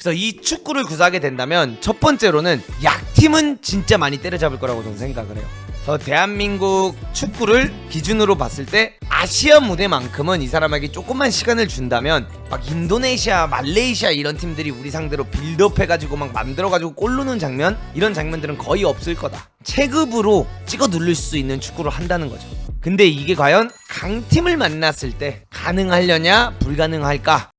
그래서 이 축구를 구사하게 된다면 첫 번째로는 약팀은 진짜 많이 때려잡을 거라고 저는 생각을 해요. 저 대한민국 축구를 기준으로 봤을 때 아시아 무대만큼은 이 사람에게 조금만 시간을 준다면 막 인도네시아, 말레이시아 이런 팀들이 우리 상대로 빌드업 해가지고 막 만들어가지고 골 넣는 장면 이런 장면들은 거의 없을 거다. 체급으로 찍어 누를 수 있는 축구를 한다는 거죠. 근데 이게 과연 강팀을 만났을 때 가능하려냐 불가능할까?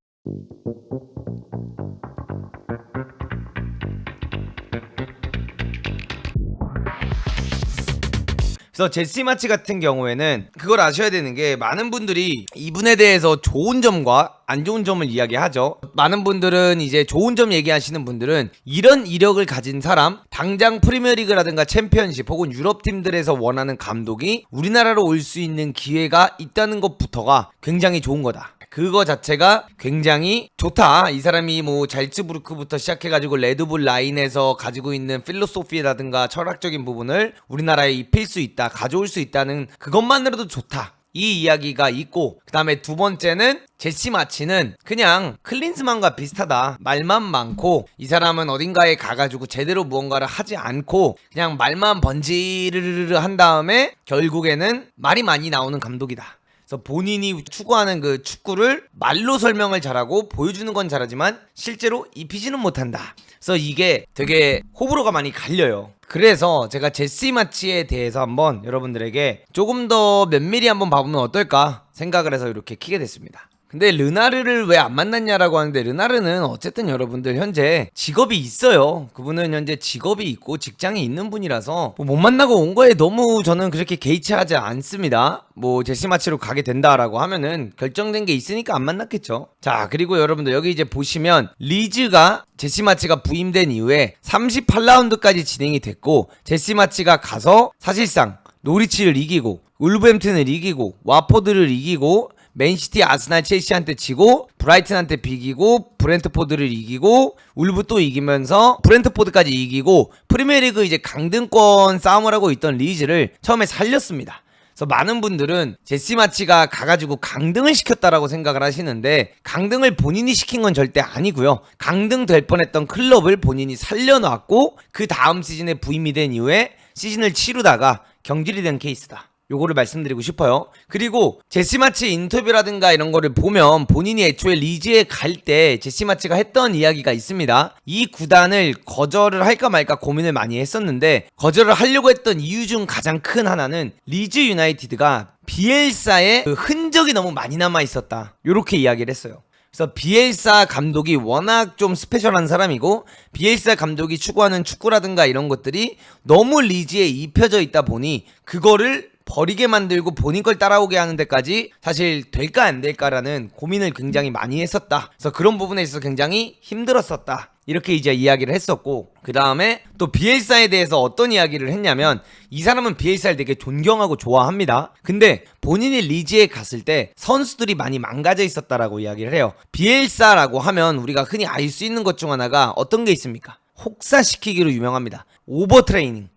그래서 제시 마치 같은 경우에는 그걸 아셔야 되는 게 많은 분들이 이분에 대해서 좋은 점과 안 좋은 점을 이야기하죠. 많은 분들은 이제 좋은 점 얘기하시는 분들은 이런 이력을 가진 사람, 당장 프리미어리그라든가 챔피언십 혹은 유럽 팀들에서 원하는 감독이 우리나라로 올 수 있는 기회가 있다는 것부터가 굉장히 좋은 거다. 그거 자체가 굉장히 좋다. 이 사람이 뭐 잘츠부르크부터 시작해가지고 레드불 라인에서 가지고 있는 필로소피라든가 철학적인 부분을 우리나라에 입힐 수 있다, 가져올 수 있다는 그것만으로도 좋다. 이 이야기가 있고 그 다음에 두 번째는 제시 마치는 그냥 클린스만과 비슷하다 말만 많고 이 사람은 어딘가에 가가지고 제대로 무언가를 하지 않고 그냥 말만 번지르르르 한 다음에 결국에는 말이 많이 나오는 감독이다 그래서 본인이 추구하는 그 축구를 말로 설명을 잘하고 보여주는 건 잘하지만 실제로 입히지는 못한다. 그래서 이게 되게 호불호가 많이 갈려요. 그래서 제가 제시 마치에 대해서 한번 여러분들에게 조금 더 면밀히 한번 봐보면 어떨까 생각을 해서 이렇게 키게 됐습니다. 근데 르나르를 왜 안 만났냐라고 하는데 르나르는 어쨌든 여러분들 현재 직업이 있어요. 그분은 현재 직업이 있고 직장이 있는 분이라서 뭐 못 만나고 온 거에 너무 저는 그렇게 개의치하지 않습니다. 뭐 제시마치로 가게 된다라고 하면은 결정된 게 있으니까 안 만났겠죠. 자 그리고 여러분들 여기 이제 보시면 리즈가 제시마치가 부임된 이후에 38라운드까지 진행이 됐고 제시마치가 가서 사실상 노리치를 이기고 울버햄튼을 이기고 와포드를 이기고 맨시티, 아스날, 첼시한테 지고 브라이튼한테 비기고 브렌트포드를 이기고 울브 또 이기면서 브렌트포드까지 이기고 프리미어리그 이제 강등권 싸움을 하고 있던 리즈를 처음에 살렸습니다. 그래서 많은 분들은 제시 마치가 가가지고 강등을 시켰다라고 생각을 하시는데 강등을 본인이 시킨 건 절대 아니고요. 강등 될 뻔했던 클럽을 본인이 살려놨고 그 다음 시즌에 부임이 된 이후에 시즌을 치르다가 경질이 된 케이스다. 요거를 말씀드리고 싶어요. 그리고 제시마치 인터뷰라든가 이런 거를 보면 본인이 애초에 리즈에 갈 때 제시마치가 했던 이야기가 있습니다. 이 구단을 거절을 할까 말까 고민을 많이 했었는데 거절을 하려고 했던 이유 중 가장 큰 하나는 리즈 유나이티드가 비엘사의 그 흔적이 너무 많이 남아 있었다. 요렇게 이야기를 했어요. 그래서 비엘사 감독이 워낙 좀 스페셜한 사람이고 비엘사 감독이 추구하는 축구라든가 이런 것들이 너무 리즈에 입혀져 있다 보니 그거를 버리게 만들고 본인 걸 따라오게 하는 데까지 사실 될까 안 될까라는 고민을 굉장히 많이 했었다. 그래서 그런 부분에 있어서 굉장히 힘들었었다. 이렇게 이제 이야기를 했었고 그 다음에 또 비엘사에 대해서 어떤 이야기를 했냐면 이 사람은 비엘사를 되게 존경하고 좋아합니다. 근데 본인이 리즈에 갔을 때 선수들이 많이 망가져 있었다라고 이야기를 해요. 비엘사라고 하면 우리가 흔히 알 수 있는 것 중 하나가 어떤 게 있습니까? 혹사시키기로 유명합니다. 오버 트레이닝.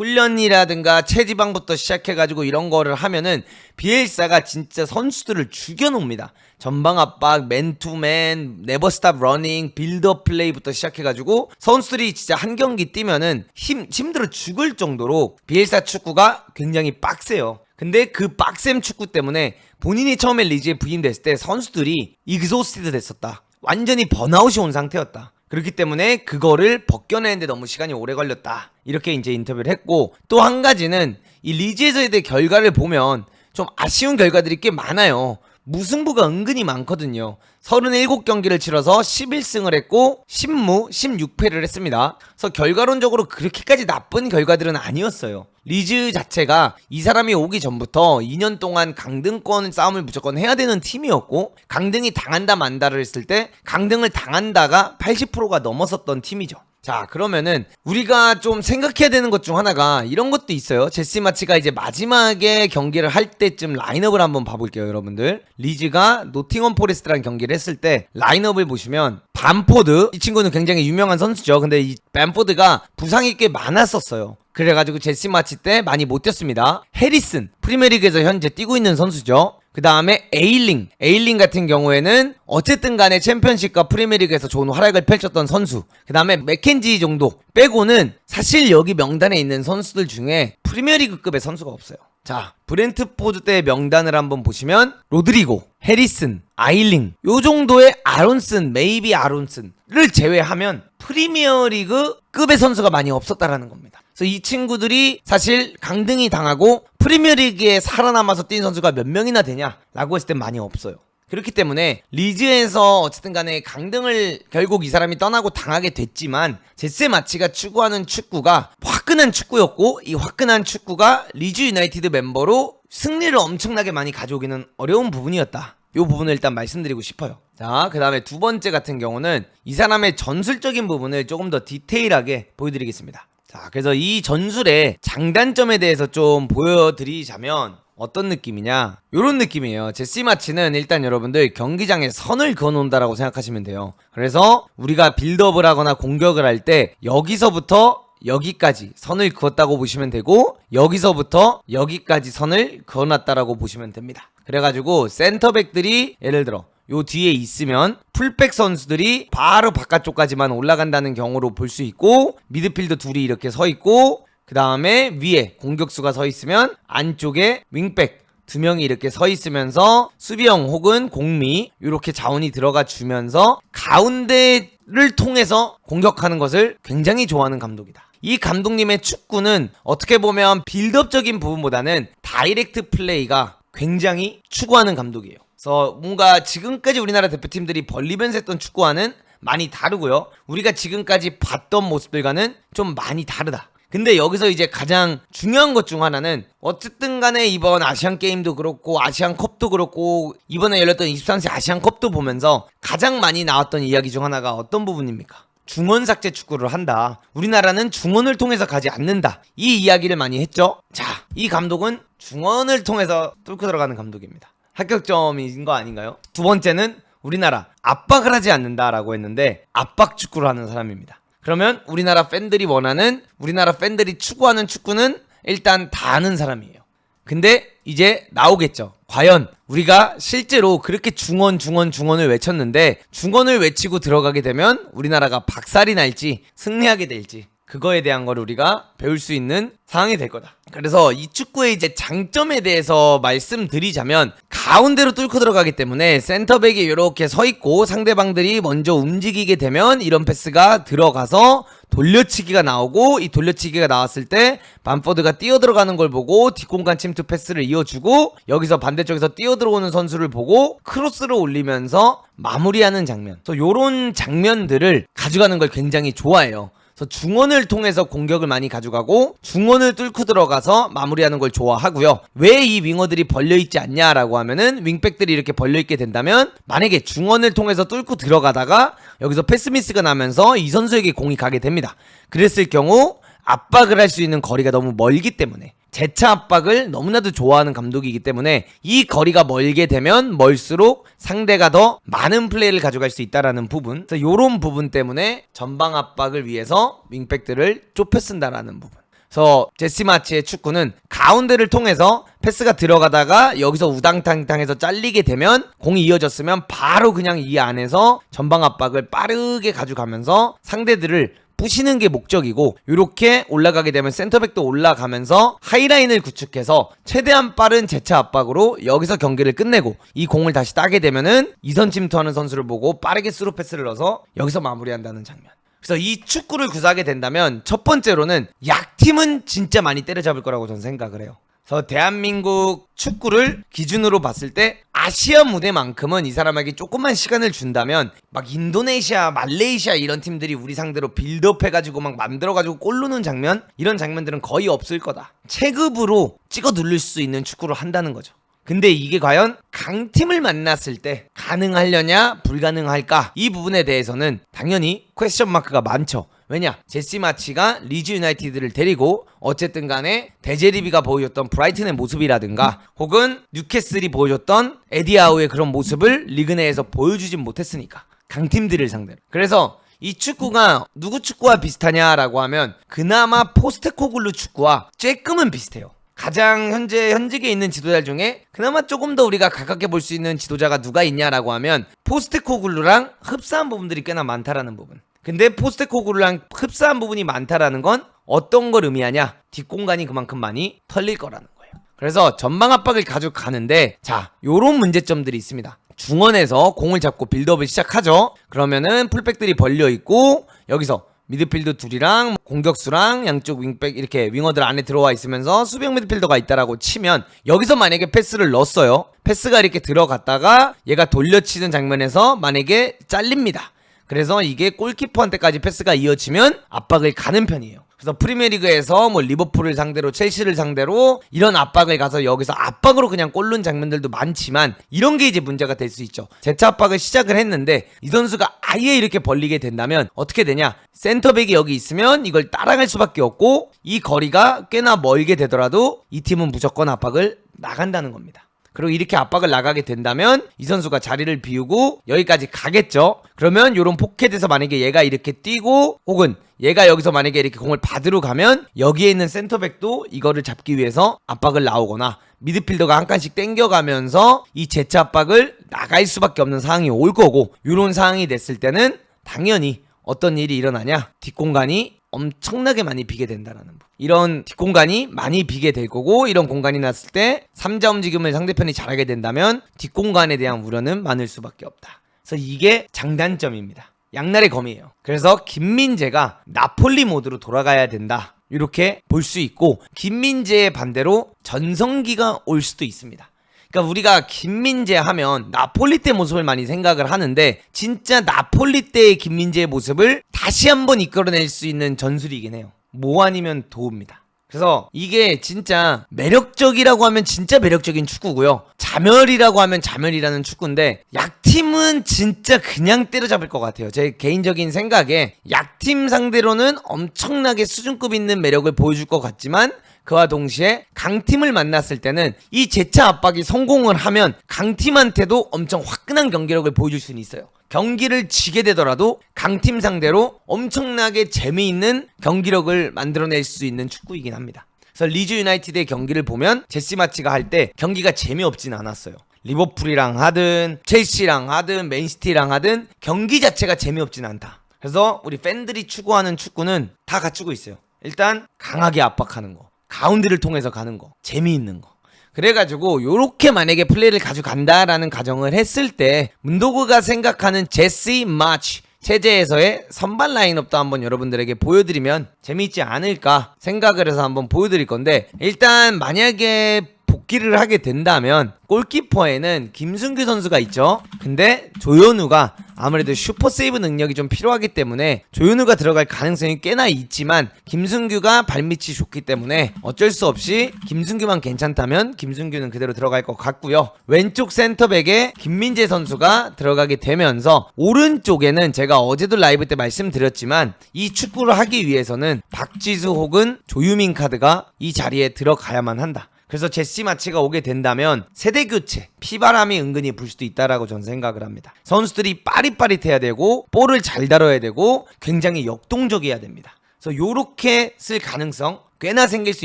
훈련이라든가 체지방부터 시작해가지고 이런 거를 하면은 비엘사가 진짜 선수들을 죽여놓습니다. 전방 압박, 맨투맨, 네버 스탑 러닝, 빌드업 플레이부터 시작해가지고 선수들이 진짜 한 경기 뛰면은 힘 힘들어 죽을 정도로 비엘사 축구가 굉장히 빡세요. 근데 그 빡셈 축구 때문에 본인이 처음에 리즈에 부임됐을 때 선수들이 익소스티드 됐었다. 완전히 번아웃이 온 상태였다. 그렇기 때문에 그거를 벗겨내는데 너무 시간이 오래 걸렸다. 이렇게 이제 인터뷰를 했고 또 한 가지는 이 리즈에서의 결과를 보면 좀 아쉬운 결과들이 꽤 많아요. 무승부가 은근히 많거든요. 37경기를 치러서 11승을 했고 10무 16패를 했습니다. 그래서 결과론적으로 그렇게까지 나쁜 결과들은 아니었어요. 리즈 자체가 이 사람이 오기 전부터 2년 동안 강등권 싸움을 무조건 해야 되는 팀이었고 강등이 당한다 만다를 했을 때 강등을 당한다가 80%가 넘었었던 팀이죠. 자 그러면은 우리가 좀 생각해야 되는 것 중 하나가 이런 것도 있어요 제시 마치가 이제 마지막에 경기를 할 때쯤 라인업을 한번 봐볼게요 여러분들 리즈가 노팅엄 포레스트랑 경기를 했을 때 라인업을 보시면 반포드 이 친구는 굉장히 유명한 선수죠 근데 이 반포드가 부상이 꽤 많았었어요 그래가지고 제시 마치 때 많이 못 뛰었습니다. 해리슨 프리메리그에서 현재 뛰고 있는 선수죠. 그 다음에 에일링. 에일링 같은 경우에는 어쨌든 간에 챔피언십과 프리미어리그에서 좋은 활약을 펼쳤던 선수. 그 다음에 맥켄지 정도 빼고는 사실 여기 명단에 있는 선수들 중에 프리미어리그급의 선수가 없어요. 자, 브렌트포드 때 명단을 한번 보시면 로드리고, 해리슨, 아일링 요 정도의 아론슨, 메이비 아론슨을 제외하면 프리미어리그 급의 선수가 많이 없었다라는 겁니다. 그래서 이 친구들이 사실 강등이 당하고 프리미어리그에 살아남아서 뛴 선수가 몇 명이나 되냐라고 했을 땐 많이 없어요. 그렇기 때문에 리즈에서 어쨌든 간에 강등을 결국 이 사람이 떠나고 당하게 됐지만 제세 마치가 추구하는 축구가 화끈한 축구였고 이 화끈한 축구가 리즈 유나이티드 멤버로 승리를 엄청나게 많이 가져오기는 어려운 부분이었다. 이 부분을 일단 말씀드리고 싶어요. 자, 그 다음에 두 번째 같은 경우는 이 사람의 전술적인 부분을 조금 더 디테일하게 보여드리겠습니다. 자, 그래서 이 전술의 장단점에 대해서 좀 보여드리자면 어떤 느낌이냐? 요런 느낌이에요. 제시 마치는 일단 여러분들 경기장에 선을 그어놓는다라고 생각하시면 돼요. 그래서 우리가 빌드업을 하거나 공격을 할 때 여기서부터 여기까지 선을 그었다고 보시면 되고 여기서부터 여기까지 선을 그어놨다라고 보시면 됩니다. 그래가지고 센터백들이 예를 들어 요 뒤에 있으면 풀백 선수들이 바로 바깥쪽까지만 올라간다는 경우로 볼 수 있고 미드필더 둘이 이렇게 서 있고 그 다음에 위에 공격수가 서 있으면 안쪽에 윙백 두 명이 이렇게 서 있으면서 수비형 혹은 공미 이렇게 자원이 들어가 주면서 가운데를 통해서 공격하는 것을 굉장히 좋아하는 감독이다. 이 감독님의 축구는 어떻게 보면 빌드업적인 부분보다는 다이렉트 플레이가 굉장히 추구하는 감독이에요. 그래서 뭔가 지금까지 우리나라 대표팀들이 벌리면서 했던 축구와는 많이 다르고요. 우리가 지금까지 봤던 모습들과는 좀 많이 다르다. 근데 여기서 이제 가장 중요한 것 중 하나는 어쨌든 간에 이번 아시안 게임도 그렇고 아시안 컵도 그렇고 이번에 열렸던 23세 아시안 컵도 보면서 가장 많이 나왔던 이야기 중 하나가 어떤 부분입니까? 중원 삭제 축구를 한다. 우리나라는 중원을 통해서 가지 않는다. 이 이야기를 많이 했죠. 자, 이 감독은 중원을 통해서 뚫고 들어가는 감독입니다. 합격점인 거 아닌가요? 두 번째는 우리나라 압박을 하지 않는다라고 했는데 압박 축구를 하는 사람입니다. 그러면 우리나라 팬들이 원하는 우리나라 팬들이 추구하는 축구는 일단 다 아는 사람이에요. 근데 이제 나오겠죠. 과연 우리가 실제로 그렇게 중원 중원 중원을 외쳤는데 중원을 외치고 들어가게 되면 우리나라가 박살이 날지 승리하게 될지 그거에 대한 걸 우리가 배울 수 있는 상황이 될 거다. 그래서 이 축구의 이제 장점에 대해서 말씀드리자면 가운데로 뚫고 들어가기 때문에 센터백이 이렇게 서 있고 상대방들이 먼저 움직이게 되면 이런 패스가 들어가서 돌려치기가 나오고 이 돌려치기가 나왔을 때 반포드가 뛰어 들어가는 걸 보고 뒷공간 침투 패스를 이어주고 여기서 반대쪽에서 뛰어 들어오는 선수를 보고 크로스를 올리면서 마무리하는 장면. 그래서 요런 장면들을 가져가는 걸 굉장히 좋아해요. 그래서 중원을 통해서 공격을 많이 가져가고 중원을 뚫고 들어가서 마무리하는 걸 좋아하고요. 왜 이 윙어들이 벌려 있지 않냐라고 하면은 윙백들이 이렇게 벌려 있게 된다면 만약에 중원을 통해서 뚫고 들어가다가 여기서 패스미스가 나면서 이 선수에게 공이 가게 됩니다. 그랬을 경우 압박을 할 수 있는 거리가 너무 멀기 때문에 재차 압박을 너무나도 좋아하는 감독이기 때문에 이 거리가 멀게 되면 멀수록 상대가 더 많은 플레이를 가져갈 수 있다라는 부분. 그래서 이런 부분 때문에 전방 압박을 위해서 윙백들을 좁혀 쓴다라는 부분. 그래서 제시 마치의 축구는 가운데를 통해서 패스가 들어가다가 여기서 우당탕탕해서 잘리게 되면 공이 이어졌으면 바로 그냥 이 안에서 전방 압박을 빠르게 가져가면서 상대들을 부시는 게 목적이고 이렇게 올라가게 되면 센터백도 올라가면서 하이라인을 구축해서 최대한 빠른 재차 압박으로 여기서 경기를 끝내고 이 공을 다시 따게 되면은 이선 침투하는 선수를 보고 빠르게 스루 패스를 넣어서 여기서 마무리한다는 장면. 그래서 이 축구를 구사하게 된다면 첫 번째로는 약팀은 진짜 많이 때려잡을 거라고 저는 생각을 해요. 그래서 대한민국 축구를 기준으로 봤을 때 아시아 무대만큼은 이 사람에게 조금만 시간을 준다면 막 인도네시아, 말레이시아 이런 팀들이 우리 상대로 빌드업 해가지고 막 만들어가지고 골 넣는 장면 이런 장면들은 거의 없을 거다. 체급으로 찍어 누를 수 있는 축구를 한다는 거죠. 근데 이게 과연 강팀을 만났을 때 가능하려냐 불가능할까? 이 부분에 대해서는 당연히 퀘스천 마크가 많죠. 왜냐? 제시 마치가 리즈 유나이티드를 데리고 어쨌든 간에 데제리비가 보여줬던 브라이튼의 모습이라든가 혹은 뉴캐슬이 보여줬던 에디아우의 그런 모습을 리그 내에서 보여주진 못했으니까. 강팀들을 상대로. 그래서 이 축구가 누구 축구와 비슷하냐라고 하면 그나마 포스테코글루 축구와 쬐끔은 비슷해요 가장 현재 현직에 있는 지도자 중에 그나마 조금 더 우리가 가깝게 볼 수 있는 지도자가 누가 있냐라고 하면 포스트코글루랑 흡사한 부분들이 꽤나 많다라는 부분. 근데 포스트코글루랑 흡사한 부분이 많다라는 건 어떤 걸 의미하냐? 뒷공간이 그만큼 많이 털릴 거라는 거예요. 그래서 전방 압박을 가져가는데 자, 요런 문제점들이 있습니다. 중원에서 공을 잡고 빌드업을 시작하죠. 그러면은 풀백들이 벌려 있고 여기서 미드필드 둘이랑 공격수랑 양쪽 윙백 이렇게 윙어들 안에 들어와 있으면서 수비형 미드필더가 있다라고 치면 여기서 만약에 패스를 넣었어요. 패스가 이렇게 들어갔다가 얘가 돌려치는 장면에서 만약에 잘립니다. 그래서 이게 골키퍼한테까지 패스가 이어지면 압박을 가는 편이에요. 그래서 프리미어리그에서 뭐 리버풀을 상대로 첼시를 상대로 이런 압박을 가서 여기서 압박으로 그냥 골른 장면들도 많지만 이런 게 이제 문제가 될 수 있죠. 재차 압박을 시작을 했는데 이 선수가 아예 이렇게 벌리게 된다면 어떻게 되냐? 센터백이 여기 있으면 이걸 따라갈 수밖에 없고 이 거리가 꽤나 멀게 되더라도 이 팀은 무조건 압박을 나간다는 겁니다. 그리고 이렇게 압박을 나가게 된다면 이 선수가 자리를 비우고 여기까지 가겠죠. 그러면 요런 포켓에서 만약에 얘가 이렇게 뛰고 혹은 얘가 여기서 만약에 이렇게 공을 받으러 가면 여기에 있는 센터백도 이거를 잡기 위해서 압박을 나오거나 미드필더가 한 칸씩 땡겨가면서 이 재차 압박을 나갈 수밖에 없는 상황이 올 거고 요런 상황이 됐을 때는 당연히 어떤 일이 일어나냐 뒷공간이 엄청나게 많이 비게 된다라는 부. 이런 뒷공간이 많이 비게 될 거고 이런 공간이 났을 때 3자 움직임을 상대편이 잘하게 된다면 뒷공간에 대한 우려는 많을 수밖에 없다. 그래서 이게 장단점입니다. 양날의 검이에요. 그래서 김민재가 나폴리 모드로 돌아가야 된다. 이렇게 볼 수 있고 김민재의 반대로 전성기가 올 수도 있습니다. 그러니까 우리가 김민재 하면 나폴리 때 모습을 많이 생각을 하는데 진짜 나폴리 때의 김민재의 모습을 다시 한번 이끌어낼 수 있는 전술이긴 해요. 뭐 아니면 도우입니다. 그래서 이게 진짜 매력적이라고 하면 진짜 매력적인 축구고요. 자멸이라고 하면 자멸이라는 축구인데 약팀은 진짜 그냥 때려잡을 것 같아요. 제 개인적인 생각에 약팀 상대로는 엄청나게 수준급 있는 매력을 보여줄 것 같지만 그와 동시에 강팀을 만났을 때는 이 재차 압박이 성공을 하면 강팀한테도 엄청 화끈한 경기력을 보여줄 수는 있어요. 경기를 지게 되더라도 강팀 상대로 엄청나게 재미있는 경기력을 만들어낼 수 있는 축구이긴 합니다. 그래서 리즈 유나이티드의 경기를 보면 제시 마치가 할 때 경기가 재미없진 않았어요. 리버풀이랑 하든 첼시랑 하든 맨시티랑 하든 경기 자체가 재미없진 않다. 그래서 우리 팬들이 추구하는 축구는 다 갖추고 있어요. 일단 강하게 압박하는 거, 가운데를 통해서 가는 거, 재미있는 거. 그래가지고 요렇게 만약에 플레이를 가져간다라는 가정을 했을 때 문도구가 생각하는 제시 마치 체제에서의 선발 라인업도 한번 여러분들에게 보여드리면 재미있지 않을까 생각을 해서 한번 보여드릴 건데 일단 만약에 복귀를 하게 된다면 골키퍼에는 김승규 선수가 있죠. 근데 조현우가 아무래도 슈퍼 세이브 능력이 좀 필요하기 때문에 조현우가 들어갈 가능성이 꽤나 있지만 김승규가 발밑이 좋기 때문에 어쩔 수 없이 김승규만 괜찮다면 김승규는 그대로 들어갈 것 같고요. 왼쪽 센터백에 김민재 선수가 들어가게 되면서 오른쪽에는 제가 어제도 라이브 때 말씀드렸지만 이 축구를 하기 위해서는 박지수 혹은 조유민 카드가 이 자리에 들어가야만 한다. 그래서 제시 마치가 오게 된다면 세대 교체, 피바람이 은근히 불 수도 있다라고 저는 생각을 합니다. 선수들이 빠릿빠릿해야 되고 볼을 잘 다뤄야 되고 굉장히 역동적이어야 됩니다. 그래서 요렇게 쓸 가능성 꽤나 생길 수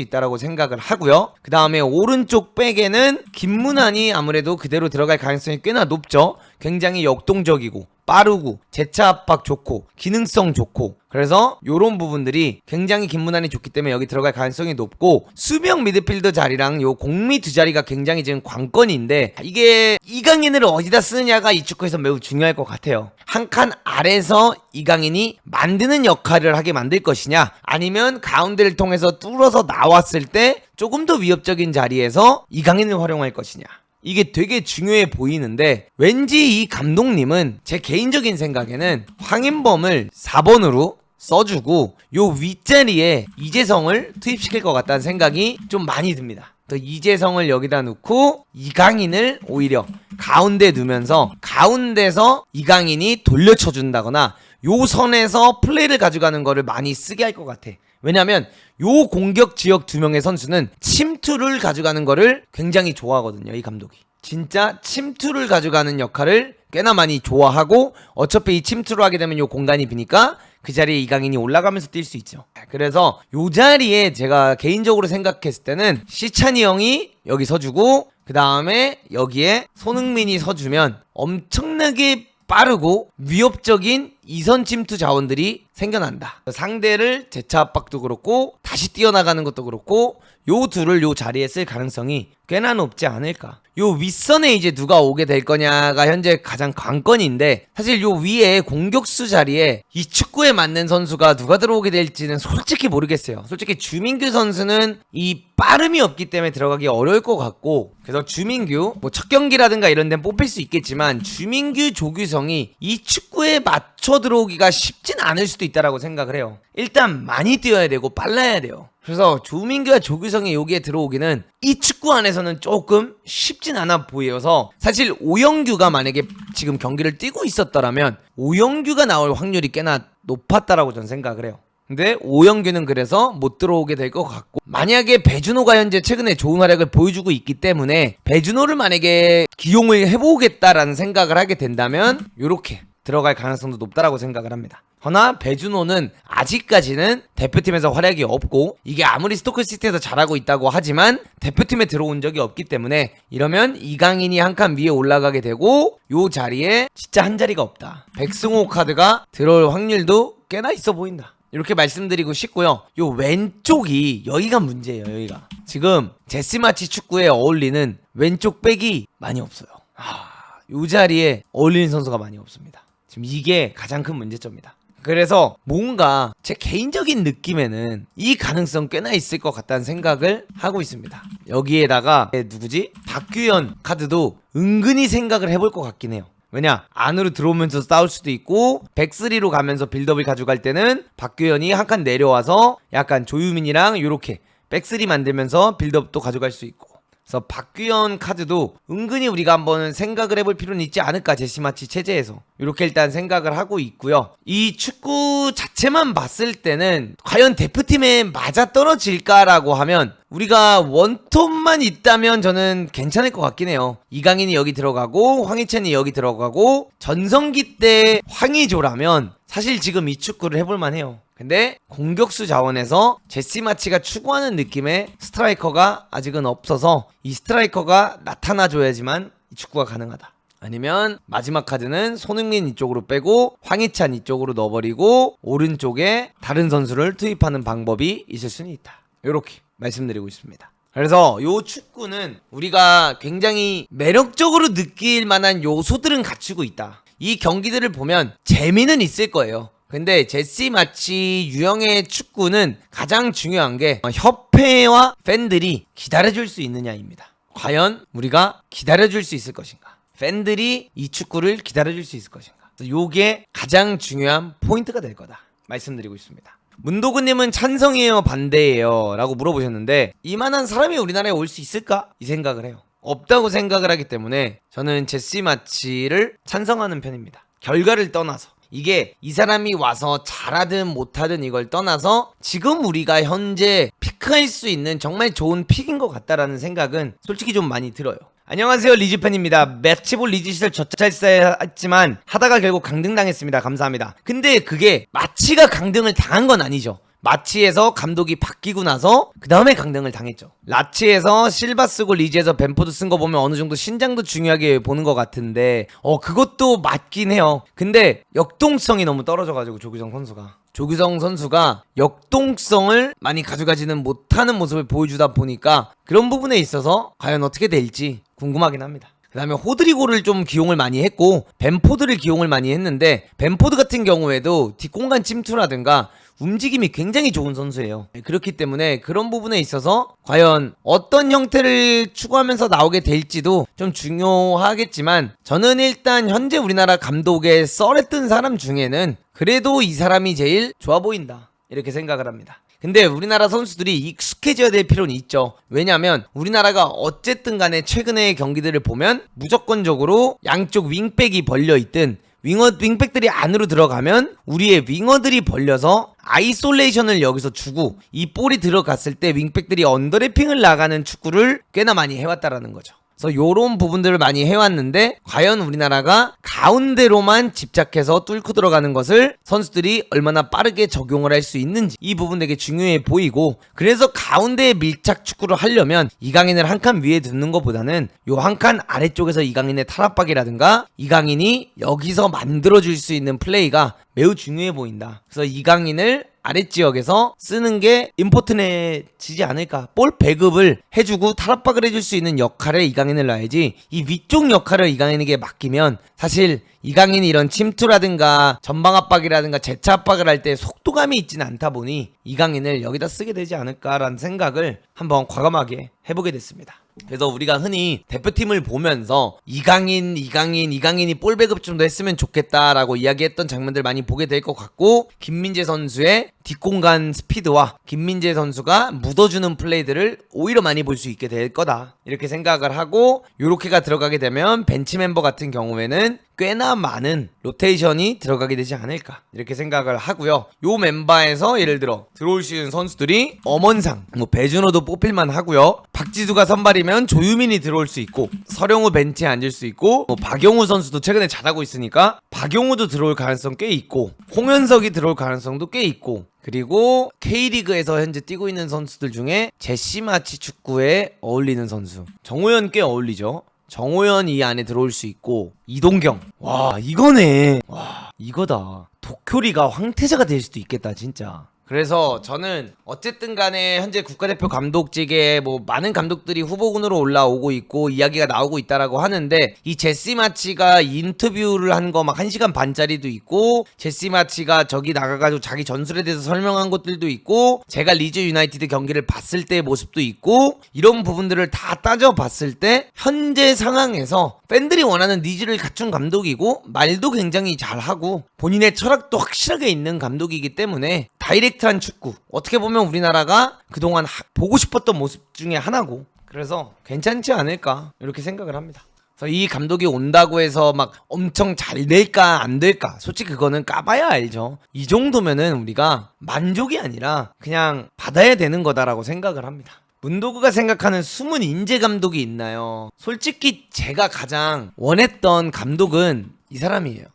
있다라고 생각을 하고요. 그 다음에 오른쪽 백에는 김문환이 아무래도 그대로 들어갈 가능성이 꽤나 높죠. 굉장히 역동적이고 빠르고 재차 압박 좋고 기능성 좋고 그래서 요런 부분들이 굉장히 김문환이 좋기 때문에 여기 들어갈 가능성이 높고 수명 미드필더 자리랑 요 공미 두 자리가 굉장히 지금 관건인데 이게 이강인을 어디다 쓰느냐가 이 축구에서 매우 중요할 것 같아요. 한 칸 아래서 이강인이 만드는 역할을 하게 만들 것이냐 아니면 가운데를 통해서 뚫어서 나왔을 때 조금 더 위협적인 자리에서 이강인을 활용할 것이냐 이게 되게 중요해 보이는데 왠지 이 감독님은 제 개인적인 생각에는 황인범을 4번으로 써주고 요 윗자리에 이재성을 투입시킬 것 같다는 생각이 좀 많이 듭니다. 또 이재성을 여기다 놓고 이강인을 오히려 가운데 두면서 가운데서 이강인이 돌려쳐 준다거나 요 선에서 플레이를 가져가는 거를 많이 쓰게 할 것 같아. 왜냐면 요 공격 지역 두 명의 선수는 침투를 가져가는 거를 굉장히 좋아하거든요. 이 감독이. 진짜 침투를 가져가는 역할을 꽤나 많이 좋아하고 어차피 이 침투를 하게 되면 요 공간이 비니까 그 자리에 이강인이 올라가면서 뛸 수 있죠. 그래서 요 자리에 제가 개인적으로 생각했을 때는 시찬이 형이 여기 서주고 그 다음에 여기에 손흥민이 서주면 엄청나게 빠르고 위협적인 이선 침투 자원들이 생겨난다. 상대를 재차 압박도 그렇고 다시 뛰어나가는 것도 그렇고 요 둘을 요 자리에 쓸 가능성이 꽤나 높지 않을까. 요 윗선에 이제 누가 오게 될 거냐가 현재 가장 관건인데 사실 요 위에 공격수 자리에 이 축구에 맞는 선수가 누가 들어오게 될지는 솔직히 모르겠어요. 솔직히 주민규 선수는 이 빠름이 없기 때문에 들어가기 어려울 것 같고 그래서 주민규 뭐 첫 경기라든가 이런 데는 뽑힐 수 있겠지만 주민규 조규성이 이 축구에 맞춰 들어오기가 쉽진 않을 수도 있다라고 생각을 해요. 일단 많이 뛰어야 되고 빨라야 돼요. 그래서 조민규와 조규성이 여기에 들어오기는 이 축구 안에서는 조금 쉽진 않아 보여서 사실 오영규가 만약에 지금 경기를 뛰고 있었더라면 오영규가 나올 확률이 꽤나 높았다라고 저는 생각을 해요. 근데 오영규는 그래서 못 들어오게 될 것 같고 만약에 배준호가 현재 최근에 좋은 활약을 보여주고 있기 때문에 배준호를 만약에 기용을 해보겠다라는 생각을 하게 된다면 요렇게 들어갈 가능성도 높다라고 생각을 합니다. 허나 배준호는 아직까지는 대표팀에서 활약이 없고 이게 아무리 스토크시티에서 잘하고 있다고 하지만 대표팀에 들어온 적이 없기 때문에 이러면 이강인이 한 칸 위에 올라가게 되고 요 자리에 진짜 한 자리가 없다. 백승호 카드가 들어올 확률도 꽤나 있어 보인다. 이렇게 말씀드리고 싶고요. 요 왼쪽이 여기가 문제예요. 여기가 지금 제시마치 축구에 어울리는 왼쪽 백이 많이 없어요. 아, 요 자리에 어울리는 선수가 많이 없습니다. 지금 이게 가장 큰 문제점입니다. 그래서 뭔가 제 개인적인 느낌에는 이 가능성 꽤나 있을 것 같다는 생각을 하고 있습니다. 여기에다가 누구지? 박규현 카드도 은근히 생각을 해볼 것 같긴 해요. 왜냐 안으로 들어오면서 싸울 수도 있고 백스리로 가면서 빌드업을 가져갈 때는 박규현이 한 칸 내려와서 약간 조유민이랑 요렇게 백스리 만들면서 빌드업도 가져갈 수 있고 그래서 박규현 카드도 은근히 우리가 한번 생각을 해볼 필요는 있지 않을까 제시마치 체제에서. 이렇게 일단 생각을 하고 있고요. 이 축구 자체만 봤을 때는 과연 대표팀에 맞아 떨어질까라고 하면 우리가 원톱만 있다면 저는 괜찮을 것 같긴 해요. 이강인이 여기 들어가고 황희찬이 여기 들어가고 전성기 때 황희조라면 사실 지금 이 축구를 해볼 만 해요 근데 공격수 자원에서 제시 마치가 추구하는 느낌의 스트라이커가 아직은 없어서 이 스트라이커가 나타나줘야지만 이 축구가 가능하다. 아니면 마지막 카드는 손흥민 이쪽으로 빼고 황희찬 이쪽으로 넣어버리고 오른쪽에 다른 선수를 투입하는 방법이 있을 수는 있다. 이렇게 말씀드리고 있습니다. 그래서 요 축구는 우리가 굉장히 매력적으로 느낄 만한 요소들은 갖추고 있다. 이 경기들을 보면 재미는 있을 거예요. 근데 제시 마치 유형의 축구는 가장 중요한 게 어, 협회와 팬들이 기다려줄 수 있느냐입니다. 과연 우리가 기다려줄 수 있을 것인가? 팬들이 이 축구를 기다려줄 수 있을 것인가? 요게 가장 중요한 포인트가 될 거다. 말씀드리고 있습니다. 문도구님은 찬성이에요, 반대예요? 라고 물어보셨는데, 이만한 사람이 우리나라에 올 수 있을까? 이 생각을 해요. 없다고 생각을 하기 때문에, 저는 제시 마치를 찬성하는 편입니다. 결과를 떠나서. 이게 이 사람이 와서 잘하든 못하든 이걸 떠나서 지금 우리가 현재 피크할 수 있는 정말 좋은 픽인 것 같다라는 생각은 솔직히 좀 많이 들어요. 안녕하세요 리즈팬입니다. 매치볼 리즈 시절 저찰사했지만 하다가 결국 강등 당했습니다. 감사합니다. 근데 그게 마치가 강등을 당한 건 아니죠. 마치에서 감독이 바뀌고 나서 그 다음에 강등을 당했죠. 라치에서 실바 쓰고 리즈에서 벤포드 쓴 거 보면 어느 정도 신장도 중요하게 보는 것 같은데 어 그것도 맞긴 해요. 근데 역동성이 너무 떨어져가지고 조규성 선수가 조규성 선수가 역동성을 많이 가져가지는 못하는 모습을 보여주다 보니까 그런 부분에 있어서 과연 어떻게 될지 궁금하긴 합니다. 그 다음에 호드리고를 좀 기용을 많이 했고 벤포드를 기용을 많이 했는데 벤포드 같은 경우에도 뒷공간 침투라든가 움직임이 굉장히 좋은 선수예요. 네, 그렇기 때문에 그런 부분에 있어서 과연 어떤 형태를 추구하면서 나오게 될지도 좀 중요하겠지만 저는 일단 현재 우리나라 감독에 썰했던 사람 중에는 그래도 이 사람이 제일 좋아 보인다. 이렇게 생각을 합니다. 근데 우리나라 선수들이 익숙해져야 될 필요는 있죠. 왜냐면 우리나라가 어쨌든 간에 최근의 경기들을 보면 무조건적으로 양쪽 윙백이 벌려 있든 윙어 윙백들이 안으로 들어가면 우리의 윙어들이 벌려서 아이솔레이션을 여기서 주고 이 볼이 들어갔을 때 윙백들이 언더래핑을 나가는 축구를 꽤나 많이 해왔다라는 거죠. 그래서 요런 부분들을 많이 해왔는데 과연 우리나라가 가운데로만 집착해서 뚫고 들어가는 것을 선수들이 얼마나 빠르게 적용을 할 수 있는지 이 부분 되게 중요해 보이고 그래서 가운데에 밀착 축구를 하려면 이강인을 한 칸 위에 두는 것보다는 요 한 칸 아래쪽에서 이강인의 탈압박이라든가 이강인이 여기서 만들어줄 수 있는 플레이가 매우 중요해 보인다. 그래서 이강인을 아랫지역에서 쓰는 게 임포트해지지 않을까. 볼 배급을 해주고 탈압박을 해줄 수 있는 역할에 이강인을 놔야지 이 위쪽 역할을 이강인에게 맡기면 사실 이강인이 이런 침투라든가 전방 압박이라든가 재차 압박을 할 때 속도감이 있지는 않다 보니 이강인을 여기다 쓰게 되지 않을까라는 생각을 한번 과감하게 해보게 됐습니다. 그래서 우리가 흔히 대표팀을 보면서 이강인, 이강인, 이강인이 볼 배급 좀 더 했으면 좋겠다라고 이야기했던 장면들 많이 보게 될 것 같고 김민재 선수의 뒷공간 스피드와 김민재 선수가 묻어주는 플레이들을 오히려 많이 볼 수 있게 될 거다. 이렇게 생각을 하고 요렇게가 들어가게 되면 벤치 멤버 같은 경우에는 꽤나 많은 로테이션이 들어가게 되지 않을까. 이렇게 생각을 하고요. 요 멤버에서 예를 들어 들어올 수 있는 선수들이 엄원상 뭐 배준호도 뽑힐만 하고요. 박지수가 선발이면 조유민이 들어올 수 있고 서령우 벤치에 앉을 수 있고 뭐 박용우 선수도 최근에 잘하고 있으니까 박용우도 들어올 가능성 꽤 있고 홍현석이 들어올 가능성도 꽤 있고 그리고 K리그에서 현재 뛰고 있는 선수들 중에 제시마치 축구에 어울리는 선수. 정호연 꽤 어울리죠. 정호연 이 안에 들어올 수 있고 이동경. 와 이거네. 와 이거다. 도쿄리가 황태자가 될 수도 있겠다 진짜 그래서 저는 어쨌든 간에 현재 국가대표 감독직에 뭐 많은 감독들이 후보군으로 올라오고 있고 이야기가 나오고 있다라고 하는데 이 제시 마치가 인터뷰를 한 거 막 1시간 반짜리도 있고 제시 마치가 저기 나가가지고 자기 전술에 대해서 설명한 것들도 있고 제가 리즈 유나이티드 경기를 봤을 때의 모습도 있고 이런 부분들을 다 따져봤을 때 현재 상황에서 팬들이 원하는 니즈를 갖춘 감독이고 말도 굉장히 잘하고 본인의 철학도 확실하게 있는 감독이기 때문에 다이렉트 한 축구 어떻게 보면 우리나라가 그동안 하- 보고 싶었던 모습 중에 하나고 그래서 괜찮지 않을까 이렇게 생각을 합니다. 그래서 이 감독이 온다고 해서 막 엄청 잘 될까 안 될까 솔직히 그거는 까봐야 알죠. 이 정도면은 우리가 만족이 아니라 그냥 받아야 되는 거다라고 생각을 합니다. 문도구가 생각하는 숨은 인재 감독이 있나요? 솔직히 제가 가장 원했던 감독은 이 사람이에요.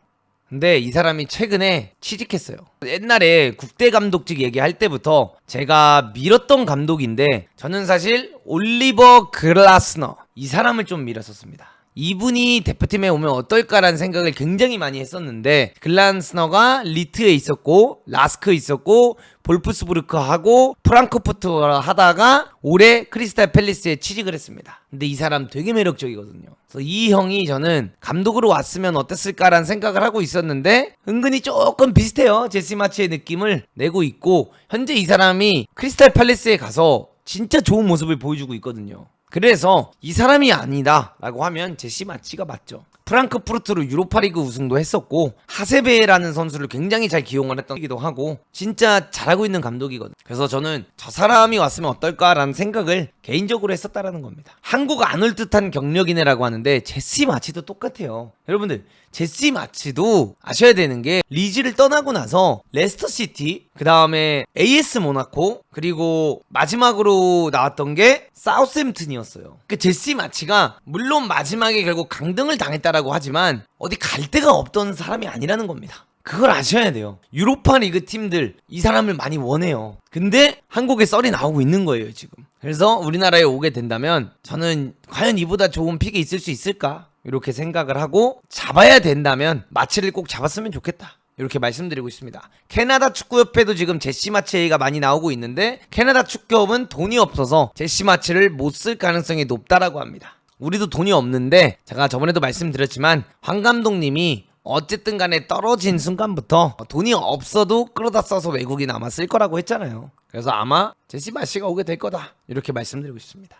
근데 이 사람이 최근에 취직했어요. 옛날에 국대 감독직 얘기할 때부터 제가 밀었던 감독인데 저는 사실 올리버 글라스너 이 사람을 좀 밀었었습니다. 이분이 대표팀에 오면 어떨까라는 생각을 굉장히 많이 했었는데 글란스너가 리트에 있었고 라스크 있었고 볼프스부르크 하고 프랑크푸트 하다가 올해 크리스탈 팰리스에 취직을 했습니다. 근데 이 사람 되게 매력적이거든요. 그래서 이 형이 저는 감독으로 왔으면 어땠을까라는 생각을 하고 있었는데 은근히 조금 비슷해요. 제시 마치의 느낌을 내고 있고 현재 이 사람이 크리스탈 팰리스에 가서 진짜 좋은 모습을 보여주고 있거든요. 그래서 이 사람이 아니다 라고 하면 제시 마치가 맞죠. 프랑크푸르트로 유로파리그 우승도 했었고 하세베라는 선수를 굉장히 잘 기용을 했던기도 하고 진짜 잘하고 있는 감독이거든. 그래서 저는 저 사람이 왔으면 어떨까라는 생각을 개인적으로 했었다라는 겁니다. 한국 안 올 듯한 경력이네라고 하는데 제시 마치도 똑같아요. 여러분들 제시 마치도 아셔야 되는 게 리즈를 떠나고 나서 레스터 시티 그 다음에 AS 모나코 그리고 마지막으로 나왔던 게 사우스햄튼이었어요. 그 제시 마치가 물론 마지막에 결국 강등을 당했다라고 하지만 어디 갈 데가 없던 사람이 아니라는 겁니다. 그걸 아셔야 돼요. 유로파 리그 팀들 이 사람을 많이 원해요. 근데 한국에 썰이 나오고 있는 거예요, 지금. 그래서 우리나라에 오게 된다면 저는 과연 이보다 좋은 픽이 있을 수 있을까? 이렇게 생각을 하고 잡아야 된다면 마치를 꼭 잡았으면 좋겠다. 이렇게 말씀드리고 있습니다. 캐나다 축구협회도 지금 제시 마치 얘기가 많이 나오고 있는데 캐나다 축구협은 돈이 없어서 제시 마치를 못 쓸 가능성이 높다라고 합니다. 우리도 돈이 없는데 제가 저번에도 말씀드렸지만 황 감독님이 어쨌든 간에 떨어진 순간부터 돈이 없어도 끌어다 써서 외국인 아마 쓸 거라고 했잖아요. 그래서 아마 제시 마치가 오게 될 거다. 이렇게 말씀드리고 있습니다.